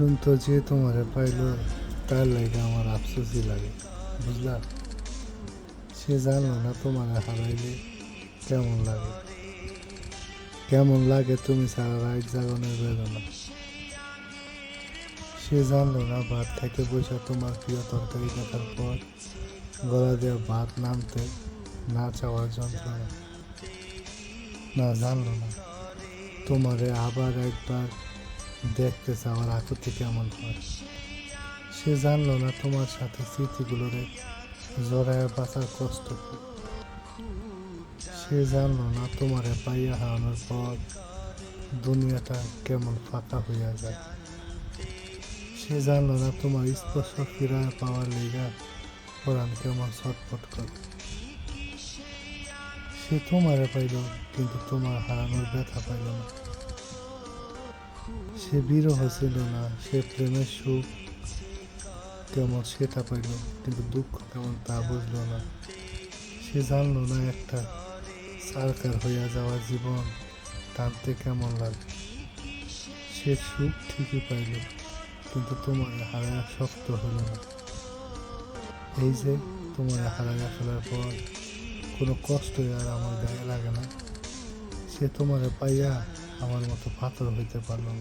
এখন তো যে তোমারে পাইলো, তার লাগে আমার আফসোসই লাগে, বুঝলা? সে জানলো না তোমারে হারাইলে কেমন লাগে? কেমন লাগে তুমি সারা রাত জাগনের বেদনা? সে জানলো না ভাত থেকে বসে তোমার প্রিয় তরকারি দেখার পর গলা দিয়ে ভাত নামতে না চাওয়ার যন্ত্রণা। না জানলো না তোমারে আবার একবার দেখতে চাওয়ার আকুতি কেমন হয়। সে জানলো না তোমার সাথে স্মৃতিগুলোরে জড়ায় বাঁচার কষ্ট সে জানলো না তোমারে পাইয়া হারানোর পর দুনিয়াটা কেমন ফাঁকা হইয়া যায়। সে জানলো না তোমার স্পর্শ ফিরায় পাওয়ার লেগা কোরআন কেমন ছটফট করে। সে তোমারে পাইল, কিন্তু তোমার হারানোর ব্যথা পাইল না। সে বিরহ ছিল না, সে প্রেমের সুখ কেমন সেটা পাইল, কিন্তু দুঃখ কেমন তা বুঝল না। সে জানলো না একটা সারকার হইয়া যাওয়া জীবন টানতে কেমন লাগে। সে সুখ ঠিকই পাইল, কিন্তু তোমার হারায় শক্ত হলো না। এই যে তোমার হারাইয়া ফেলার পর কোনো কষ্টই আর আমার গায়ে লাগে না। সে তোমারে পাইয়া আমার মতো পাথর হইতে পারলাম